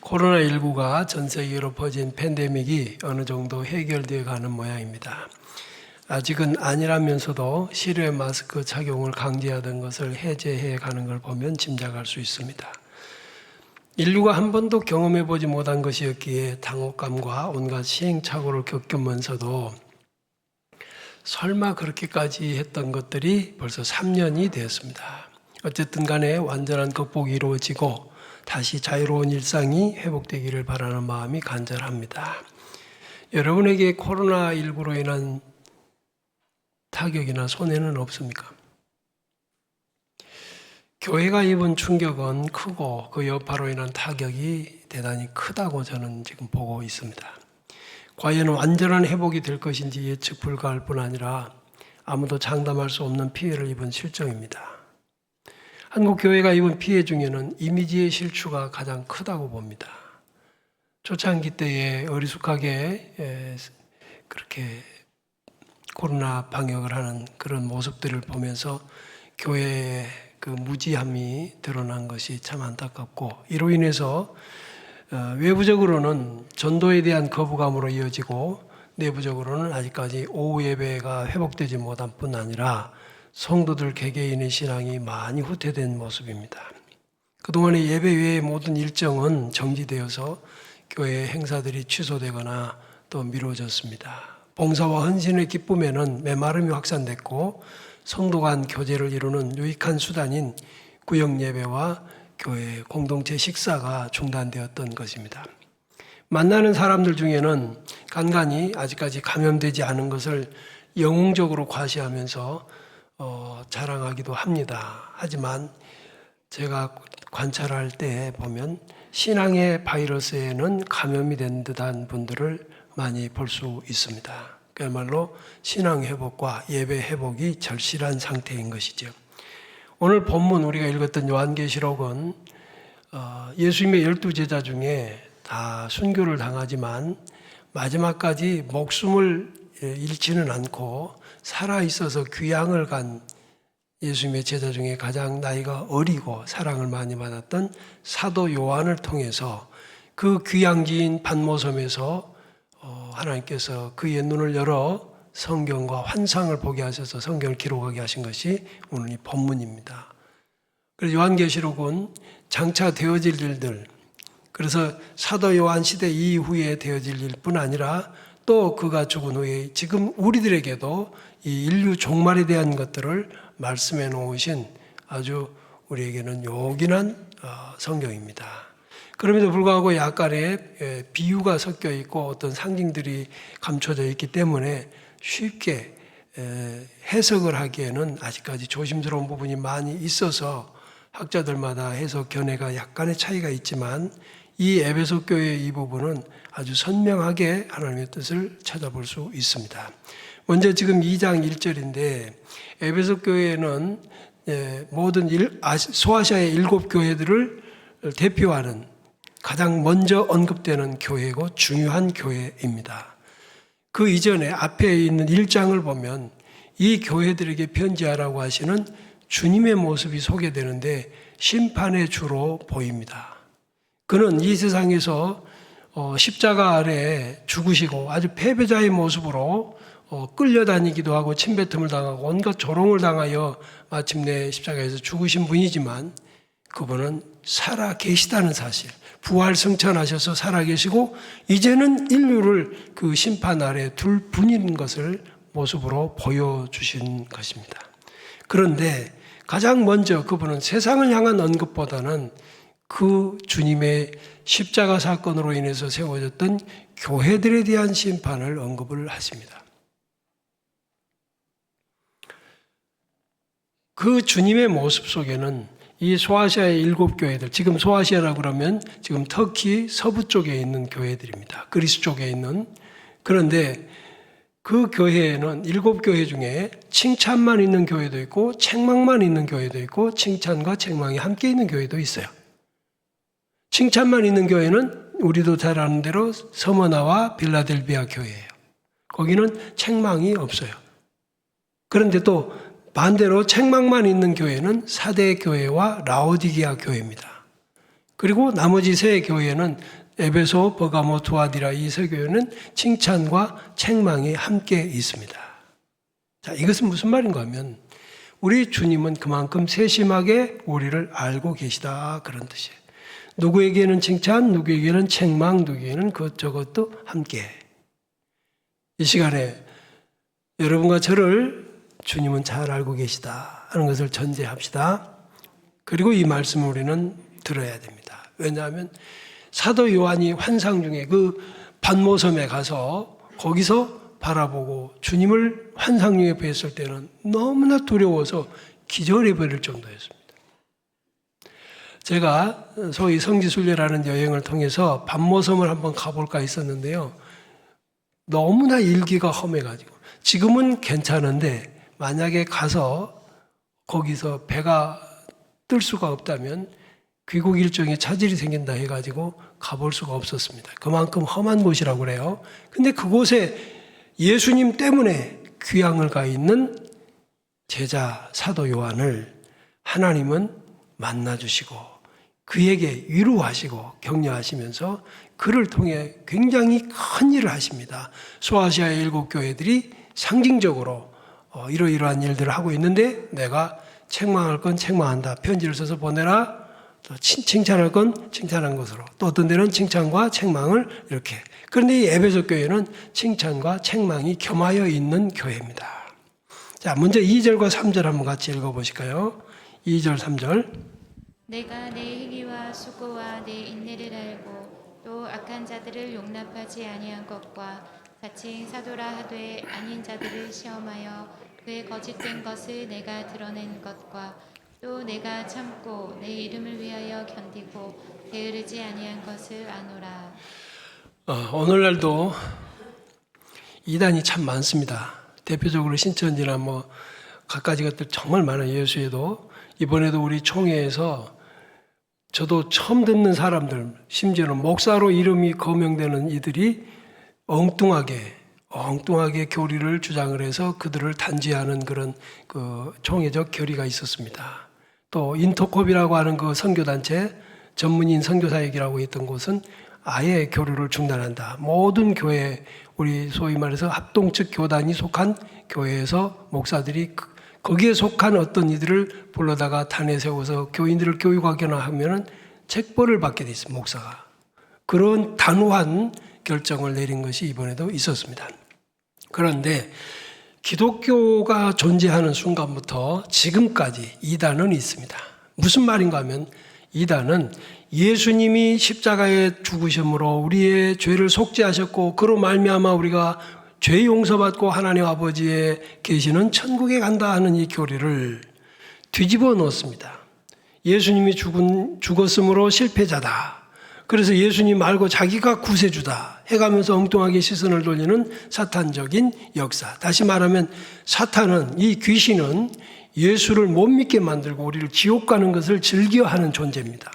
코로나19가 전 세계로 퍼진 팬데믹이 어느 정도 해결되어 가는 모양입니다. 아직은 아니라면서도 실외 마스크 착용을 강제하던 것을 해제해 가는 걸 보면 짐작할 수 있습니다. 인류가 한 번도 경험해 보지 못한 것이었기에 당혹감과 온갖 시행착오를 겪으면서도 설마 그렇게까지 했던 것들이 벌써 3년이 되었습니다. 어쨌든 간에 완전한 극복이 이루어지고 다시 자유로운 일상이 회복되기를 바라는 마음이 간절합니다. 여러분에게 코로나19로 인한 타격이나 손해는 없습니까? 교회가 입은 충격은 크고 그 여파로 인한 타격이 대단히 크다고 저는 지금 보고 있습니다. 과연 완전한 회복이 될 것인지 예측 불가할 뿐 아니라 아무도 장담할 수 없는 피해를 입은 실정입니다. 한국 교회가 입은 피해 중에는 이미지의 실추가 가장 크다고 봅니다. 초창기 때에 어리숙하게 에, 그렇게 코로나 방역을 하는 그런 모습들을 보면서 교회의 그 무지함이 드러난 것이 참 안타깝고 이로 인해서 어, 외부적으로는 전도에 대한 거부감으로 이어지고 내부적으로는 아직까지 오후 예배가 회복되지 못한 뿐 아니라 성도들 개개인의 신앙이 많이 후퇴된 모습입니다. 그동안의 예배 외의 모든 일정은 정지되어서 교회 행사들이 취소되거나 또 미뤄졌습니다. 봉사와 헌신의 기쁨에는 메마름이 확산됐고 성도 간 교제를 이루는 유익한 수단인 구역 예배와 교회 공동체 식사가 중단되었던 것입니다. 만나는 사람들 중에는 간간히 아직까지 감염되지 않은 것을 영웅적으로 과시하면서 어, 자랑하기도 합니다. 하지만 제가 관찰할 때 보면 신앙의 바이러스에는 감염이 된 듯한 분들을 많이 볼 수 있습니다. 그야말로 신앙 회복과 예배 회복이 절실한 상태인 것이죠. 오늘 본문 우리가 읽었던 요한계시록은 어, 예수님의 열두 제자 중에 다 순교를 당하지만 마지막까지 목숨을 잃지는 않고 살아 있어서 귀향을 간 예수님의 제자 중에 가장 나이가 어리고 사랑을 많이 받았던 사도 요한을 통해서 그 귀향지인 반모섬에서 어, 하나님께서 그의 눈을 열어 성경과 환상을 보게 하셔서 성경을 기록하게 하신 것이 오늘 이 본문입니다. 그래서 요한계시록은 장차 되어질 일들, 그래서 사도 요한 시대 이후에 되어질 일뿐 아니라 또 그가 죽은 후에 지금 우리들에게도 이 인류 종말에 대한 것들을 말씀해 놓으신 아주 우리에게는 요긴한 어, 성경입니다. 그럼에도 불구하고 약간의 비유가 섞여 있고 어떤 상징들이 감춰져 있기 때문에 쉽게 해석을 하기에는 아직까지 조심스러운 부분이 많이 있어서 학자들마다 해석 견해가 약간의 차이가 있지만 이 에베소 교회의 이 부분은 아주 선명하게 하나님의 뜻을 찾아볼 수 있습니다. 먼저 지금 2장 1절인데 에베소 교회는 모든 소아시아의 일곱 교회들을 대표하는 가장 먼저 언급되는 교회고 중요한 교회입니다. 그 이전에 앞에 있는 1장을 보면 이 교회들에게 편지하라고 하시는 주님의 모습이 소개되는데 심판의 주로 보입니다. 그는 이 세상에서 어, 십자가 아래 죽으시고 아주 패배자의 모습으로 어, 끌려다니기도 하고 침뱉음을 당하고 온갖 조롱을 당하여 마침내 십자가에서 죽으신 분이지만 그분은 살아 계시다는 사실, 부활 승천하셔서 살아 계시고 이제는 인류를 그 심판 아래 둘 분인 것을 모습으로 보여주신 것입니다. 그런데 가장 먼저 그분은 세상을 향한 언급보다는 그 주님의 십자가 사건으로 인해서 세워졌던 교회들에 대한 심판을 언급을 하십니다. 그 주님의 모습 속에는 이 소아시아의 일곱 교회들, 지금 소아시아라고 그러면 지금 터키 서부 쪽에 있는 교회들입니다. 그리스 쪽에 있는. 그런데 그 교회에는 일곱 교회 중에 칭찬만 있는 교회도 있고 책망만 있는 교회도 있고 칭찬과 책망이 함께 있는 교회도 있어요. 칭찬만 있는 교회는 우리도 잘 아는 대로 서머나와 빌라델비아 교회예요. 거기는 책망이 없어요. 그런데 또 반대로 책망만 있는 교회는 사대 교회와 라오디게아 교회입니다. 그리고 나머지 세 교회는 에베소, 버가모, 두아디라 이 세 교회는 칭찬과 책망이 함께 있습니다. 자, 이것은 무슨 말인가 하면 우리 주님은 그만큼 세심하게 우리를 알고 계시다 그런 뜻이에요. 누구에게는 칭찬, 누구에게는 책망, 누구에게는 그것저것도 함께. 이 시간에 여러분과 저를 주님은 잘 알고 계시다 하는 것을 전제합시다. 그리고 이 말씀을 우리는 들어야 됩니다. 왜냐하면 사도 요한이 환상 중에 그 반모섬에 가서 거기서 바라보고 주님을 환상 중에 뵀을 때는 너무나 두려워서 기절해 버릴 정도였습니다. 제가 소위 성지순례라는 여행을 통해서 반모섬을 한번 가볼까 했었는데요. 너무나 일기가 험해가지고 지금은 괜찮은데 만약에 가서 거기서 배가 뜰 수가 없다면 귀국 일정에 차질이 생긴다 해가지고 가볼 수가 없었습니다. 그만큼 험한 곳이라고 그래요. 근데 그곳에 예수님 때문에 귀향을 가 있는 제자 사도 요한을 하나님은 만나주시고 그에게 위로하시고 격려하시면서 그를 통해 굉장히 큰 일을 하십니다. 소아시아의 일곱 교회들이 상징적으로 어, 이러이러한 일들을 하고 있는데 내가 책망할 건 책망한다. 편지를 써서 보내라. 또 칭- 칭찬할 건 칭찬한 것으로. 또 어떤 데는 칭찬과 책망을 이렇게. 그런데 이 에베소 교회는 칭찬과 책망이 겸하여 있는 교회입니다. 자, 먼저 2절과 3절 한번 같이 읽어 보실까요? 2절, 3절. 내가 내 행위와 수고와 내 인내를 알고 또 악한 자들을 용납하지 아니한 것과 자칭 사도라 하되 아닌 자들을 시험하여 그의 거짓된 것을 내가 드러낸 것과 또 내가 참고 내 이름을 위하여 견디고 게으르지 아니한 것을 아노라. 어, 오늘날도 이단이 참 많습니다. 대표적으로 신천지나 뭐 갖가지 것들 정말 많아요. 예수에도 이번에도 우리 총회에서 저도 처음 듣는 사람들, 심지어는 목사로 이름이 거명되는 이들이 엉뚱하게 엉뚱하게 교리를 주장을 해서 그들을 단죄하는 그런 그 총회적 결의가 있었습니다. 또 인터콥이라고 하는 그 선교단체 전문인 선교사역이라고 했던 곳은 아예 교류를 중단한다. 모든 교회 우리 소위 말해서 합동측 교단이 속한 교회에서 목사들이 그- 거기에 속한 어떤 이들을 불러다가 단에 세워서 교인들을 교육하거나 하면은 책벌을 받게 돼 있습니다. 목사가 그런 단호한 결정을 내린 것이 이번에도 있었습니다. 그런데 기독교가 존재하는 순간부터 지금까지 이단은 있습니다. 무슨 말인가 하면 이단은 예수님이 십자가에 죽으심으로 우리의 죄를 속죄하셨고 그로 말미암아 우리가 죄 용서받고 하나님 아버지에 계시는 천국에 간다 하는 이 교리를 뒤집어 놓습니다. 예수님이 죽은, 죽었으므로 실패자다. 그래서 예수님 말고 자기가 구세주다 해가면서 엉뚱하게 시선을 돌리는 사탄적인 역사. 다시 말하면 사탄은 이 귀신은 예수를 못 믿게 만들고 우리를 지옥 가는 것을 즐겨하는 존재입니다.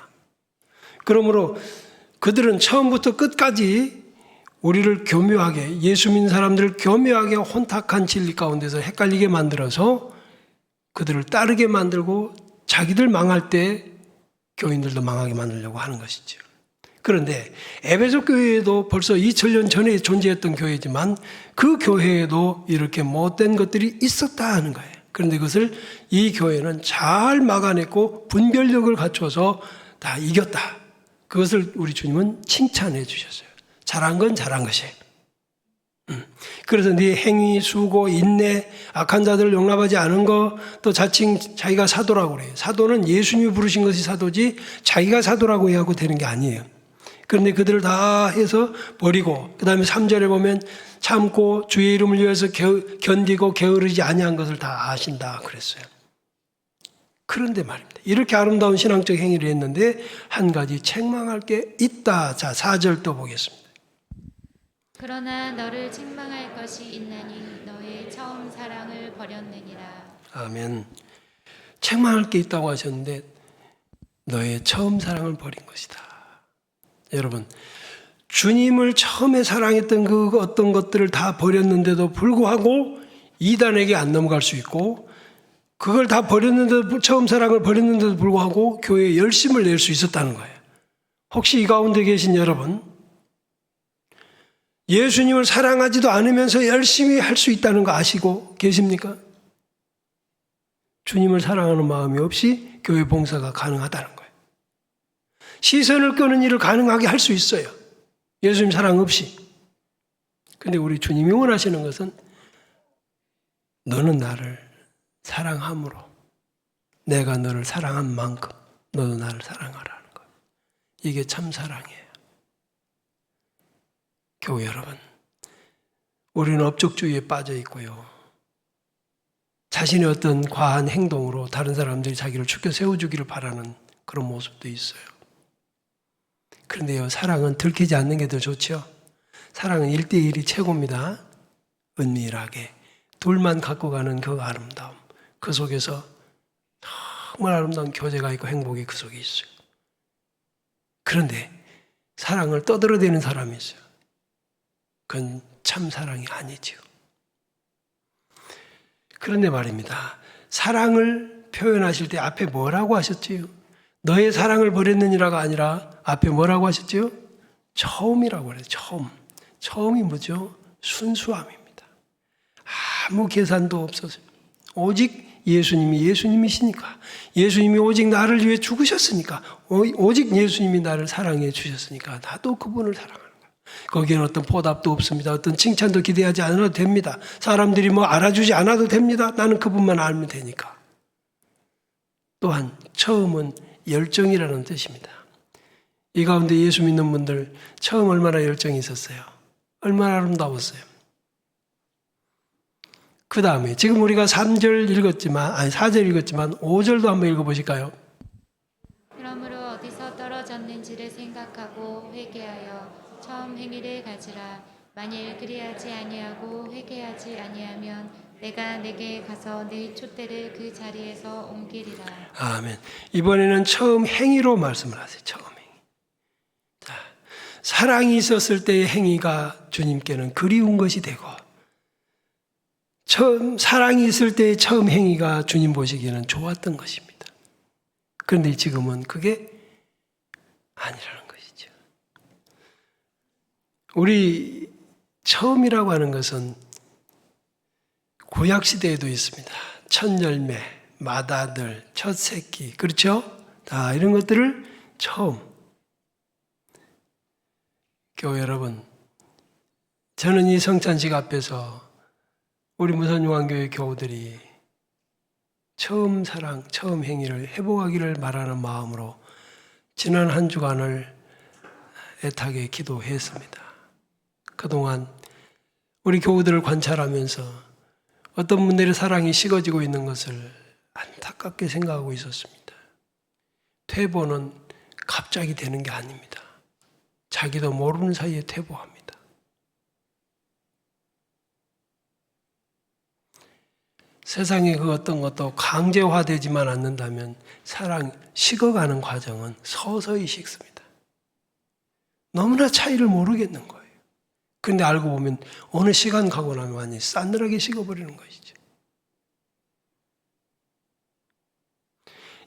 그러므로 그들은 처음부터 끝까지 우리를 교묘하게 예수 믿는 사람들을 교묘하게 혼탁한 진리 가운데서 헷갈리게 만들어서 그들을 따르게 만들고 자기들 망할 때 교인들도 망하게 만들려고 하는 것이죠. 그런데 에베소 교회에도 벌써 2000년 전에 존재했던 교회지만 그 교회에도 이렇게 못된 것들이 있었다 하는 거예요. 그런데 그것을 이 교회는 잘 막아냈고 분별력을 갖춰서 다 이겼다. 그것을 우리 주님은 칭찬해 주셨어요. 잘한 건 잘한 것이에요. 음. 그래서 네 행위, 수고, 인내, 악한 자들을 용납하지 않은 거, 또 자칭 자기가 사도라고 그래요. 사도는 예수님이 부르신 것이 사도지 자기가 사도라고 해하고 되는 게 아니에요. 그런데 그들을 다 해서 버리고 그 다음에 3절에 보면 참고 주의 이름을 위해서 겨- 견디고 게으르지 아니한 것을 다 아신다 그랬어요. 그런데 말입니다. 이렇게 아름다운 신앙적 행위를 했는데 한 가지 책망할 게 있다. 자, 4절 또 보겠습니다. 그러나 너를 책망할 것이 있나니 너의 처음 사랑을 버렸느니라. 아멘. 책망할 게 있다고 하셨는데 너의 처음 사랑을 버린 것이다. 여러분, 주님을 처음에 사랑했던 그 어떤 것들을 다 버렸는데도 불구하고 이단에게 안 넘어갈 수 있고 그걸 다 버렸는데도 처음 사랑을 버렸는데도 불구하고 교회에 열심을 낼 수 있었다는 거예요. 혹시 이 가운데 계신 여러분, 예수님을 사랑하지도 않으면서 열심히 할 수 있다는 거 아시고 계십니까? 주님을 사랑하는 마음이 없이 교회 봉사가 가능하다는 거예요. 시선을 끄는 일을 가능하게 할 수 있어요. 예수님 사랑 없이. 근데 우리 주님이 원하시는 것은 너는 나를 사랑함으로 내가 너를 사랑한 만큼 너도 나를 사랑하라는 거예요. 이게 참 사랑이에요. 교회 여러분, 우리는 업적주의에 빠져 있고요. 자신의 어떤 과한 행동으로 다른 사람들이 자기를 죽여 세워주기를 바라는 그런 모습도 있어요. 그런데요, 사랑은 들키지 않는 게 더 좋죠. 사랑은 1대1이 최고입니다. 은밀하게. 둘만 갖고 가는 그 아름다움. 그 속에서 정말 아름다운 교제가 있고 행복이 그 속에 있어요. 그런데 사랑을 떠들어대는 사람이 있어요. 그건 참 사랑이 아니지요. 그런데 말입니다. 사랑을 표현하실 때 앞에 뭐라고 하셨지요? 너의 사랑을 버렸느니라가 아니라 앞에 뭐라고 하셨지요? 처음이라고 그래요. 처음. 처음이 뭐죠? 순수함입니다. 아무 계산도 없었어요. 오직 예수님이 예수님이시니까. 예수님이 오직 나를 위해 죽으셨으니까. 오- 오직 예수님이 나를 사랑해 주셨으니까. 나도 그분을 사랑하는 거예요. 거기에는 어떤 보답도 없습니다. 어떤 칭찬도 기대하지 않아도 됩니다. 사람들이 뭐 알아주지 않아도 됩니다. 나는 그분만 알면 되니까. 또한 처음은 열정이라는 뜻입니다. 이 가운데 예수 믿는 분들 처음 얼마나 열정이 있었어요? 얼마나 아름다웠어요? 그 다음에 지금 우리가 3절 읽었지만 아니 4절 읽었지만 5절도 한번 읽어보실까요? 그러므로 어디서 떨어졌는지를 생각하고 회개하여 처음 행위를 가지라 만일 그리하지 아니하고 회개하지 아니하면 내가 내게 가서 네 촛대를 그 자리에서 옮기리라 아멘. 이번에는 처음 행위로 말씀을 하세요. 처음 행위. 자, 사랑이 있었을 때의 행위가 주님께는 그리운 것이 되고 처음 사랑이 있을 때의 처음 행위가 주님 보시기에는 좋았던 것입니다. 그런데 지금은 그게 아니라는 것이죠. 우리 처음이라고 하는 것은 구약 시대에도 있습니다. 첫 열매, 맏아들, 첫 새끼, 그렇죠? 다 이런 것들을 처음. 교회 여러분, 저는 이 성찬식 앞에서 우리 무선용왕교회 교우들이 처음 사랑, 처음 행위를 회복하기를 바라는 마음으로 지난 한 주간을 애타게 기도했습니다. 그동안 우리 교우들을 관찰하면서 어떤 분들의 사랑이 식어지고 있는 것을 안타깝게 생각하고 있었습니다. 퇴보는 갑자기 되는 게 아닙니다. 자기도 모르는 사이에 퇴보합니다. 세상에 그 어떤 것도 강제화되지만 않는다면 사랑 식어가는 과정은 서서히 식습니다. 너무나 차이를 모르겠는 거예요. 근데 알고 보면 어느 시간 가고 나면 완전히 싸늘하게 식어버리는 것이죠.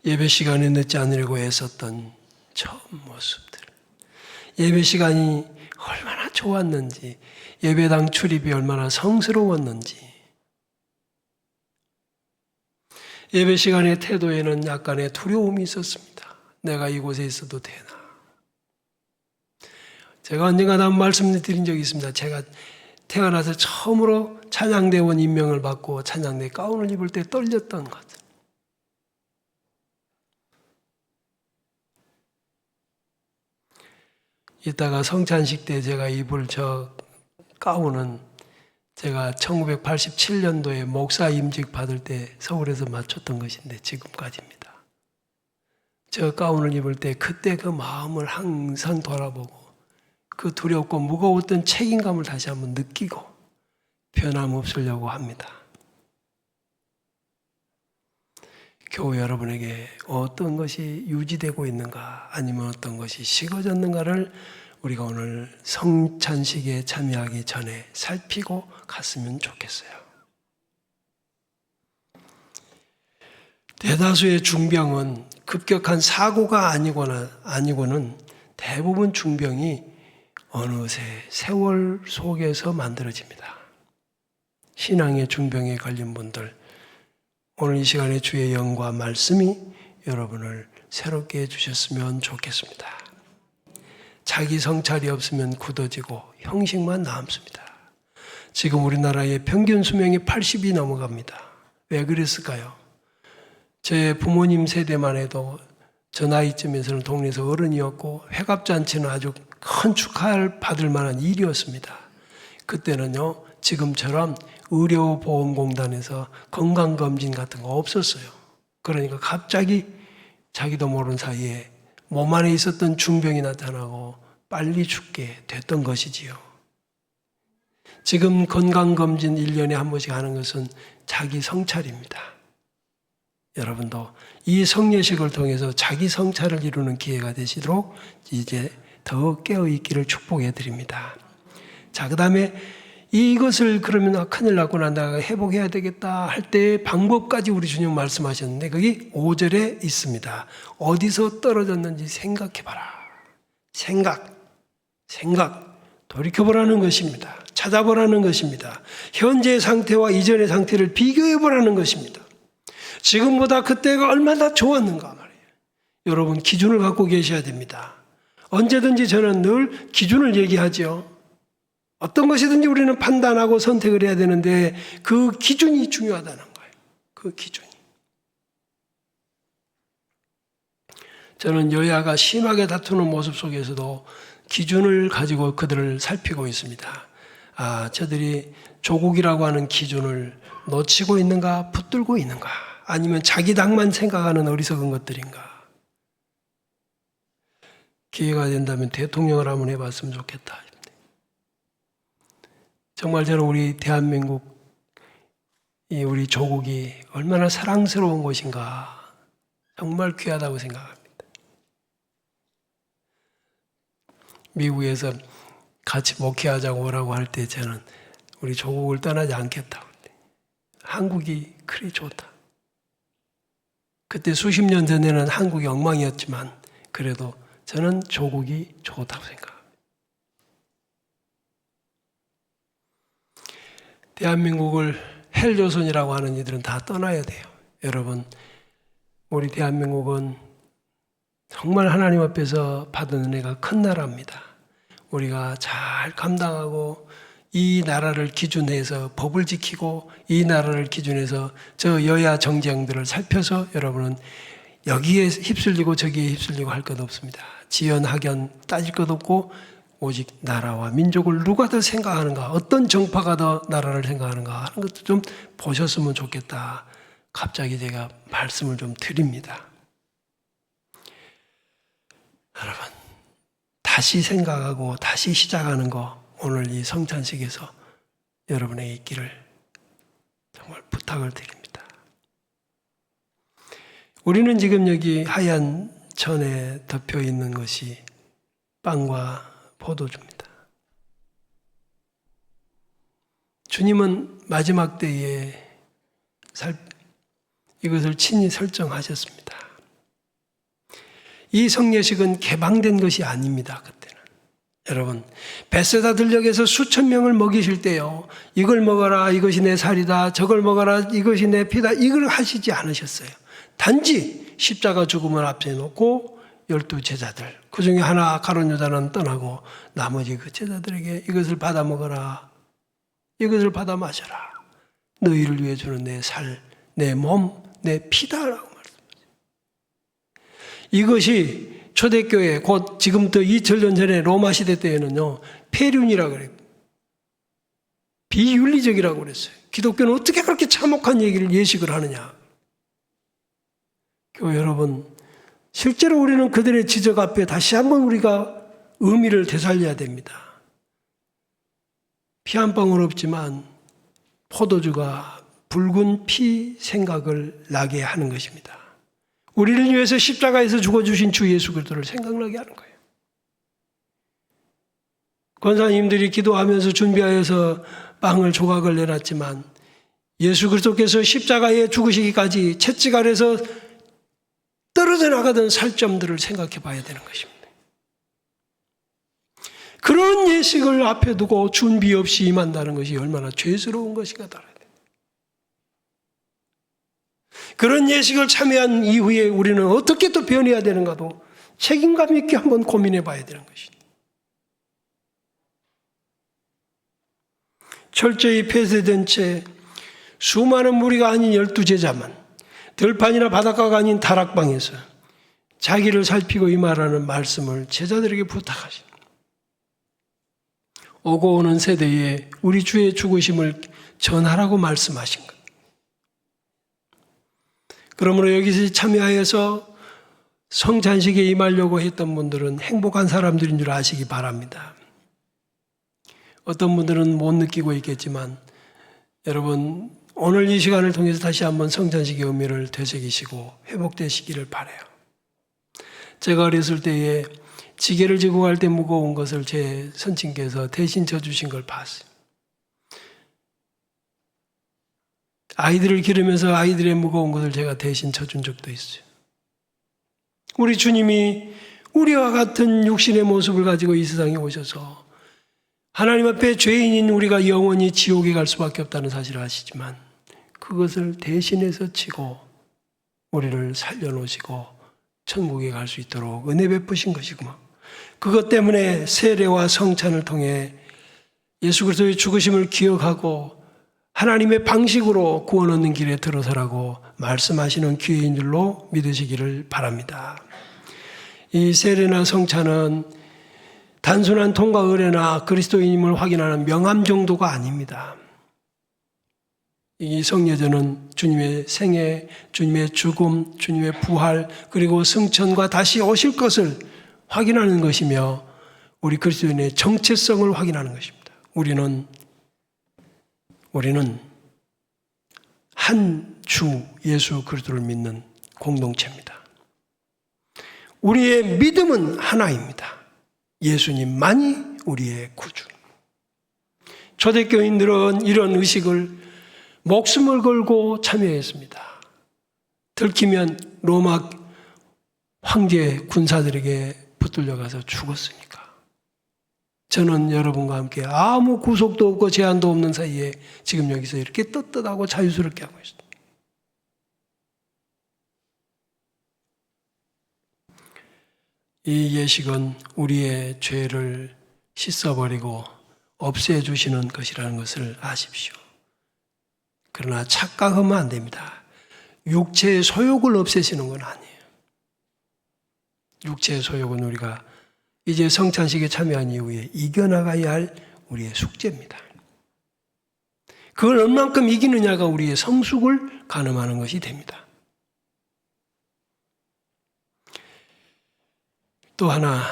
예배 시간에 늦지 않으려고 애썼던 처음 모습들. 예배 시간이 얼마나 좋았는지, 예배당 출입이 얼마나 성스러웠는지, 예배 시간의 태도에는 약간의 두려움이 있었습니다. 내가 이곳에 있어도 되나? 제가 언젠가 한 말씀을 드린 적이 있습니다. 제가 태어나서 처음으로 찬양대원 임명을 받고 찬양대 가운을 입을 때 떨렸던 것. 이따가 성찬식 때 제가 입을 저 가운은 제가 1987년도에 목사 임직 받을 때 서울에서 맞췄던 것인데 지금까지입니다. 저 가운을 입을 때 그때 그 마음을 항상 돌아보고 그 두렵고 무거웠던 책임감을 다시 한번 느끼고 변함없으려고 합니다. 교회 여러분에게 어떤 것이 유지되고 있는가 아니면 어떤 것이 식어졌는가를 우리가 오늘 성찬식에 참여하기 전에 살피고 갔으면 좋겠어요. 대다수의 중병은 급격한 사고가 아니거나 아니고는 대부분 중병이 어느새 세월 속에서 만들어집니다. 신앙의 중병에 걸린 분들, 오늘 이 시간에 주의 영과 말씀이 여러분을 새롭게 해주셨으면 좋겠습니다. 자기 성찰이 없으면 굳어지고 형식만 남습니다. 지금 우리나라의 평균 수명이 80이 넘어갑니다. 왜 그랬을까요? 제 부모님 세대만 해도 저 나이쯤에서는 동네에서 어른이었고 회갑잔치는 아주 큰 축하를 받을 만한 일이었습니다. 그때는요, 지금처럼 의료보험공단에서 건강검진 같은 거 없었어요. 그러니까 갑자기 자기도 모르는 사이에 몸 안에 있었던 중병이 나타나고 빨리 죽게 됐던 것이지요. 지금 건강검진 1년에 한 번씩 하는 것은 자기 성찰입니다. 여러분도 이 성례식을 통해서 자기 성찰을 이루는 기회가 되시도록 이제 더 깨어 있기를 축복해 드립니다. 자, 그 다음에 이것을 그러면 아, 큰일 났구나 내가 회복해야 되겠다 할 때 방법까지 우리 주님 말씀하셨는데 거기 5절에 있습니다. 어디서 떨어졌는지 생각해 봐라. 생각. 생각. 돌이켜 보라는 것입니다. 찾아보라는 것입니다. 현재의 상태와 이전의 상태를 비교해 보라는 것입니다. 지금보다 그때가 얼마나 좋았는가 말이에요. 여러분 기준을 갖고 계셔야 됩니다. 언제든지 저는 늘 기준을 얘기하죠. 어떤 것이든지 우리는 판단하고 선택을 해야 되는데 그 기준이 중요하다는 거예요. 그 기준이. 저는 여야가 심하게 다투는 모습 속에서도 기준을 가지고 그들을 살피고 있습니다. 아, 저들이 조국이라고 하는 기준을 놓치고 있는가, 붙들고 있는가, 아니면 자기 당만 생각하는 어리석은 것들인가. 기회가 된다면 대통령을 한번 해봤으면 좋겠다. 정말 저는 우리 대한민국, 이 우리 조국이 얼마나 사랑스러운 곳인가. 정말 귀하다고 생각합니다. 미국에서 같이 목회하자고 오라고 할 때 저는 우리 조국을 떠나지 않겠다고. 한국이 그리 좋다. 그때 수십 년 전에는 한국이 엉망이었지만 그래도 저는 조국이 좋다고 생각합니다. 대한민국을 헬조선이라고 하는 이들은 다 떠나야 돼요. 여러분, 우리 대한민국은 정말 하나님 앞에서 받은 은혜가 큰 나라입니다. 우리가 잘 감당하고 이 나라를 기준해서 법을 지키고 이 나라를 기준해서 저 여야 정쟁들을 살펴서 여러분은 여기에 휩쓸리고 저기에 휩쓸리고 할 것 없습니다. 지연 학연 따질 것 없고 오직 나라와 민족을 누가 더 생각하는가, 어떤 정파가 더 나라를 생각하는가 하는 것도 좀 보셨으면 좋겠다. 갑자기 제가 말씀을 좀 드립니다. 여러분, 다시 생각하고 다시 시작하는 거 오늘 이 성찬식에서 여러분의 있기를 정말 부탁을 드립니다. 우리는 지금 여기 하얀 천에 덮여 있는 것이 빵과 포도주입니다. 주님은 마지막 때에 살, 이것을 친히 설정하셨습니다. 이 성례식은 개방된 것이 아닙니다. 그때는 여러분 베세다 들녘에서 수천 명을 먹이실 때요 이걸 먹어라 이것이 내 살이다 저걸 먹어라 이것이 내 피다 이걸 하시지 않으셨어요. 단지 십자가 죽음을 앞에 놓고 열두 제자들 그 중에 하나 가론 유다는 떠나고 나머지 그 제자들에게 이것을 받아 먹어라 이것을 받아 마셔라 너희를 위해 주는 내 살 내 몸 내 피다라고 이것이 초대교회 곧 지금부터 2000년 전에 로마 시대 때에는요 폐륜이라고 그래요. 비윤리적이라고 그랬어요. 기독교는 어떻게 그렇게 참혹한 얘기를 예식을 하느냐. 교회 여러분 실제로 우리는 그들의 지적 앞에 다시 한번 우리가 의미를 되살려야 됩니다. 피 한 방울 없지만 포도주가 붉은 피 생각을 나게 하는 것입니다. 우리를 위해서 십자가에서 죽어주신 주 예수 그리스도를 생각나게 하는 거예요. 권사님들이 기도하면서 준비하여서 빵을 조각을 내놨지만 예수 그리스도께서 십자가에 죽으시기까지 채찍 아래서 떨어져 나가던 살점들을 생각해 봐야 되는 것입니다. 그런 예식을 앞에 두고 준비 없이 임한다는 것이 얼마나 죄스러운 것인가 달아야 돼. 그런 예식을 참여한 이후에 우리는 어떻게 또 변해야 되는가도 책임감 있게 한번 고민해 봐야 되는 것이. 철저히 폐쇄된 채 수많은 무리가 아닌 열두 제자만 들판이나 바닷가가 아닌 다락방에서 자기를 살피고 임하라는 말씀을 제자들에게 부탁하신 오고 오는 세대에 우리 주의 죽으심을 전하라고 말씀하신 것. 그러므로 여기서 참여하여서 성찬식에 임하려고 했던 분들은 행복한 사람들인 줄 아시기 바랍니다. 어떤 분들은 못 느끼고 있겠지만 여러분 오늘 이 시간을 통해서 다시 한번 성찬식의 의미를 되새기시고 회복되시기를 바래요. 제가 어렸을 때에 지게를 지고 갈 때 무거운 것을 제 선친께서 대신 져주신 걸 봤어요. 아이들을 기르면서 아이들의 무거운 것을 제가 대신 져준 적도 있어요. 우리 주님이 우리와 같은 육신의 모습을 가지고 이 세상에 오셔서 하나님 앞에 죄인인 우리가 영원히 지옥에 갈 수밖에 없다는 사실을 아시지만 그것을 대신해서 치고 우리를 살려놓으시고 천국에 갈 수 있도록 은혜 베푸신 것이구만. 그것 때문에 세례와 성찬을 통해 예수 그리스도의 죽으심을 기억하고 하나님의 방식으로 구원 얻는 길에 들어서라고 말씀하시는 기회인 줄로 믿으시기를 바랍니다. 이 세례나 성찬은 단순한 통과 의례나 그리스도인임을 확인하는 명함 정도가 아닙니다. 이 성례전은 주님의 생애, 주님의 죽음, 주님의 부활, 그리고 승천과 다시 오실 것을 확인하는 것이며 우리 그리스도인의 정체성을 확인하는 것입니다. 우리는 우리는 한 주 예수 그리스도를 믿는 공동체입니다. 우리의 믿음은 하나입니다. 예수님만이 우리의 구주. 초대교인들은 이런 의식을 목숨을 걸고 참여했습니다. 들키면 로마 황제 군사들에게 붙들려 가서 죽었으니까. 저는 여러분과 함께 아무 구속도 없고 제한도 없는 사이에 지금 여기서 이렇게 떳떳하고 자유스럽게 하고 있습니다. 이 예식은 우리의 죄를 씻어버리고 없애주시는 것이라는 것을 아십시오. 그러나 착각하면 안 됩니다. 육체의 소욕을 없애시는 건 아니에요. 육체의 소욕은 우리가 이제 성찬식에 참여한 이후에 이겨나가야 할 우리의 숙제입니다. 그걸 얼만큼 이기느냐가 우리의 성숙을 가늠하는 것이 됩니다. 또 하나,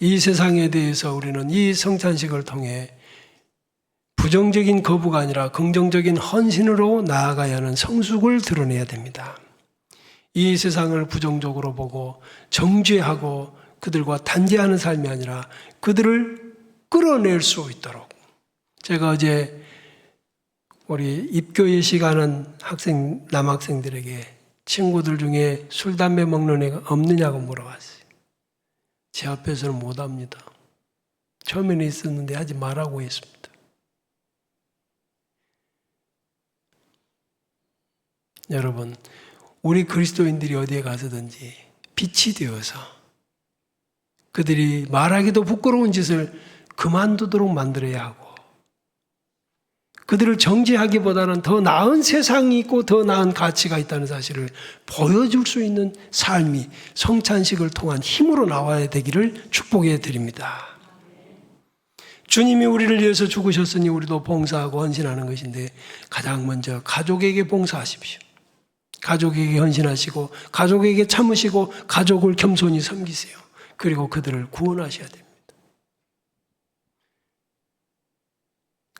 이 세상에 대해서 우리는 이 성찬식을 통해 부정적인 거부가 아니라 긍정적인 헌신으로 나아가야 하는 성숙을 드러내야 됩니다. 이 세상을 부정적으로 보고 정죄하고 그들과 단죄하는 삶이 아니라 그들을 끌어낼 수 있도록. 제가 어제 우리 입교예 시간은 학생, 남학생들에게 친구들 중에 술, 담배 먹는 애가 없느냐고 물어봤어요. 제 앞에서는 못 합니다. 처음에는 있었는데 하지 말라고 했습니다. 여러분, 우리 그리스도인들이 어디에 가서든지 빛이 되어서 그들이 말하기도 부끄러운 짓을 그만두도록 만들어야 하고 그들을 정죄하기보다는 더 나은 세상이 있고 더 나은 가치가 있다는 사실을 보여줄 수 있는 삶이 성찬식을 통한 힘으로 나와야 되기를 축복해 드립니다. 주님이 우리를 위해서 죽으셨으니 우리도 봉사하고 헌신하는 것인데 가장 먼저 가족에게 봉사하십시오. 가족에게 헌신하시고 가족에게 참으시고 가족을 겸손히 섬기세요. 그리고 그들을 구원하셔야 됩니다.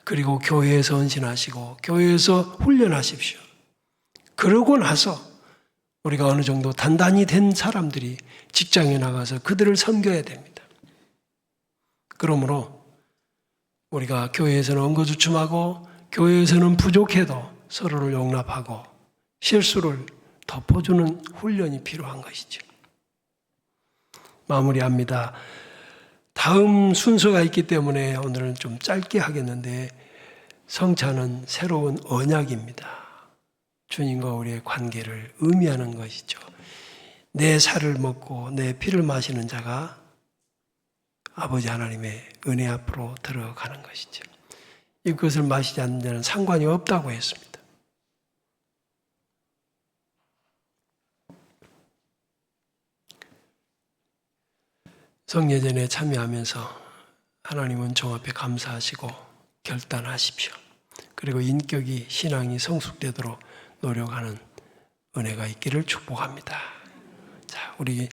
그리고 교회에서 헌신하시고 교회에서 훈련하십시오. 그러고 나서 우리가 어느 정도 단단히 된 사람들이 직장에 나가서 그들을 섬겨야 됩니다. 그러므로 우리가 교회에서는 언거주춤하고 교회에서는 부족해도 서로를 용납하고 실수를 덮어주는 훈련이 필요한 것이죠. 마무리합니다. 다음 순서가 있기 때문에 오늘은 좀 짧게 하겠는데 성찬은 새로운 언약입니다. 주님과 우리의 관계를 의미하는 것이죠. 내 살을 먹고 내 피를 마시는 자가 아버지 하나님의 은혜 앞으로 들어가는 것이죠. 이것을 마시지 않는 자는 상관이 없다고 했습니다. 성예전에 참여하면서 하나님은 종 앞에 감사하시고 결단하십시오. 그리고 인격이 신앙이 성숙되도록 노력하는 은혜가 있기를 축복합니다. 자, 우리